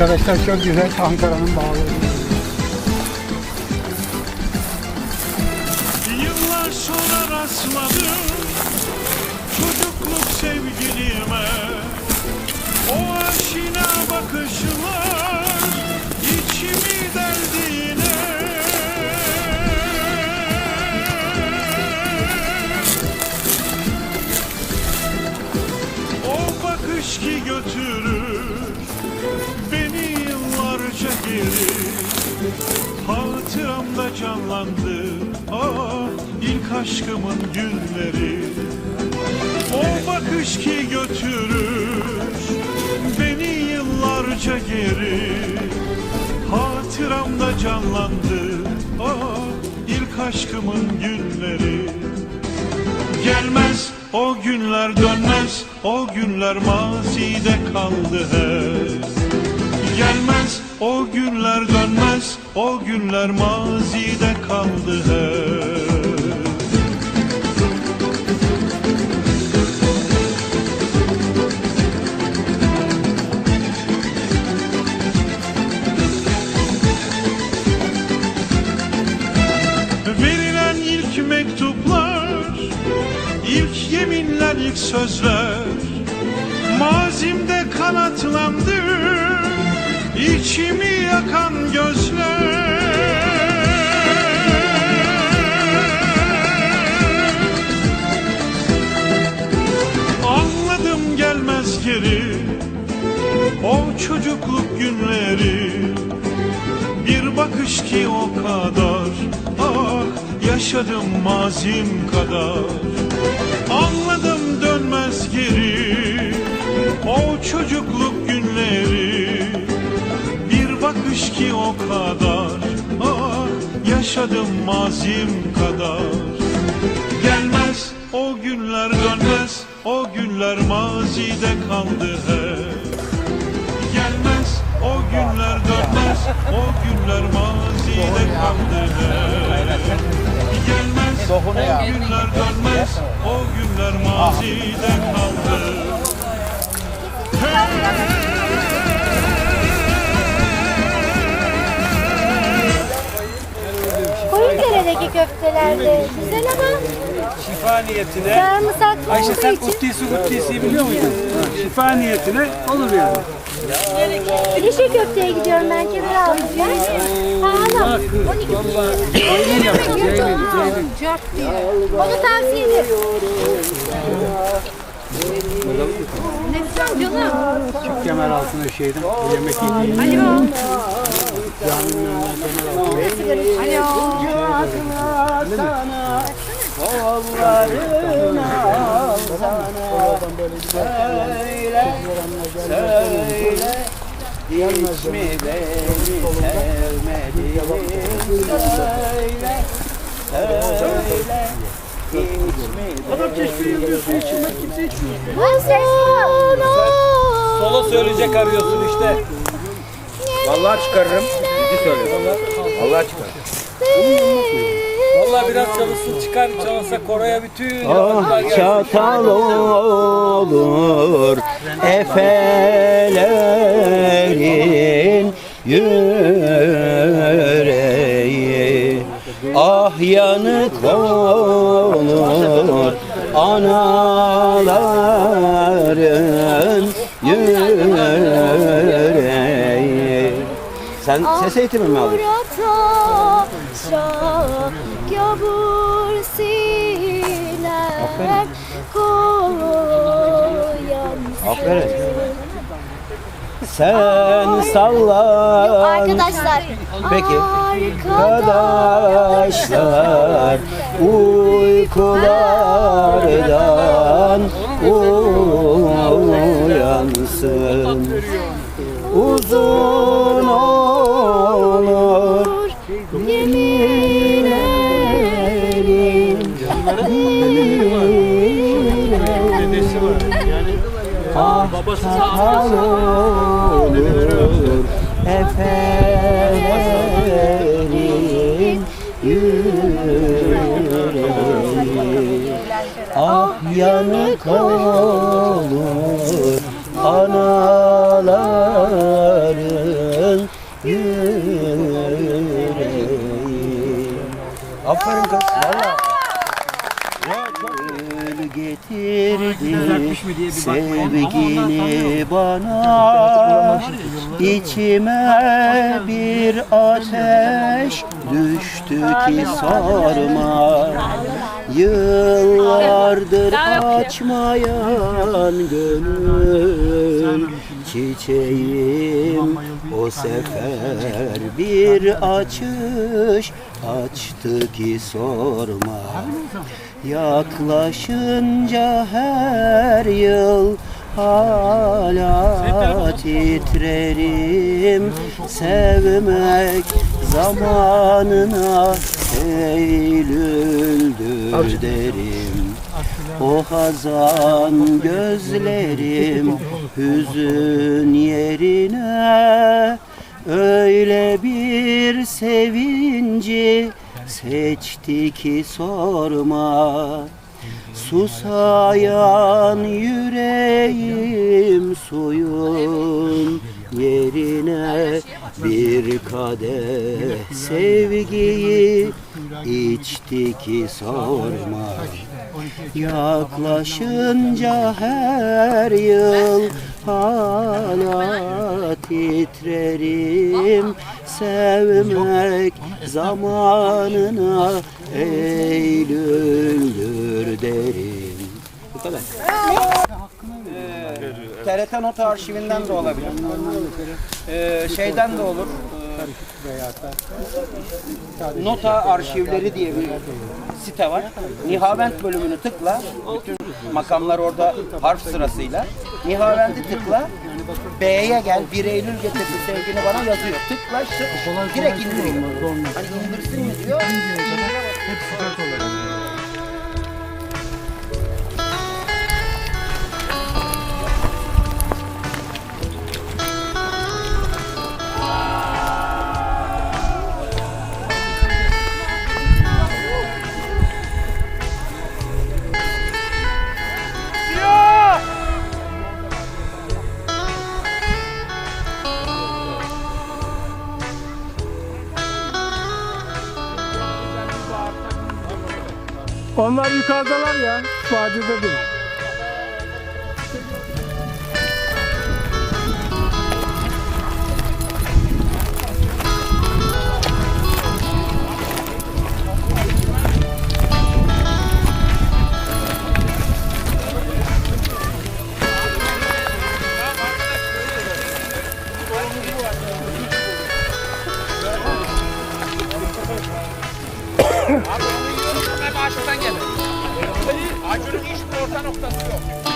Arkadaşlar çok güzel Ankara'nın bağları. Yıllar sonra rastladım çocukluk sevgilime O aşina bakışlar içimi deldi yine O bakış ki götürür geri Hatıramda canlandı. Ah ilk aşkımın günleri. O bakış ki götürür beni yıllarca geri. Hatıramda canlandı. Ah ilk aşkımın günleri. Gelmez o günler dönmez o günler mazide kaldı hep o günler dönmez o günler mazide kaldı hep. Verilen ilk mektuplar ilk yeminler ilk sözler Mazimde kanatlandı içimi yakan gözler. Anladım gelmez geri o çocukluk günleri. Bir bakış ki o kadar ah yaşadım mazim kadar. Anladım dönmez geri o çocukluk günleri o kadar. Ah yaşadım mazim kadar. Gelmez o günler dönmez o günler mazide kaldı hep. Gelmez o günler dönmez o günler mazide kaldı hep. Gelmez o günler dönmez o günler mazide kaldı Koyundere'deki köfteler de güzel ama Şifa niyetine. sarımsaklı Ayşe olduğu sen için uttisi uttisi biliyor muydun? Şifa niyetine olur yani. yeşil köfteye gidiyorum ben kenar alacağım. Pahalı. 12 Ceylin yaptı, ceylin, ceylin. Onu tavsiye ederim. Ne güzel canım. Kemer altına şeyden yemek yediğim. Alo. Hiç mi beni sevmedin söyle Söyle Hiç mi Adam çeşmeyi yazıyorsun içinden kimse içmiyor. Sola söyleyecek arıyorsun işte. Vallahi çıkarırım Ciddi söylüyorum Vallahi çıkarırım Vallahi biraz çalışsın çıkar çalışsa Koray'a bütün Ah yabancılar gelsin. çatal olur Efelerin yüreği. Ah yanık olur Anaların Sen ses eğitimi mi aldın? Koyan Aferin. Sen sallan Yok arkadaşlar. Peki. Arkadaş. Arkadaşlar uykulardan uyansın Uzun olur Sakal olur yüreği Ah yanık olur Anaların yüreği Aferin kız. Valla. Ya çok Gül getirdi sevgini bana içime bir ateş düştü ki sorma. Yıllardır açmayan gönül çiçeğim. O sefer bir açış açtı ki sorma. Yaklaşınca her yıl hala titrerim. Sevmek zamanına Eylül'dür derim o hazan gözlerim hüzün yerine. Öyle bir sevinci seçti ki sorma. Susayan yüreğim suyun yerine. Bir kadeh sevgiyi içti ki sorma Yaklaşınca her yıl hala titrerim Sevmek zamanına Eylül'dür derim Bu kadar. Ee, TRT Nota arşivinden de olabilir. Ee, şeyden de olur. Nota arşivleri diye bir site var. Nihavent bölümünü tıkla. Bütün makamlar orada harf sırasıyla. Nihavent'i tıkla. B'ye gel. 1 Eylül getirdi sevgini bana yazıyor. Tıkla işte direkt indiriyor. Hani indirsin mi diyor. Onlar yukarıdalar ya. Vadide değil. 他の2つを。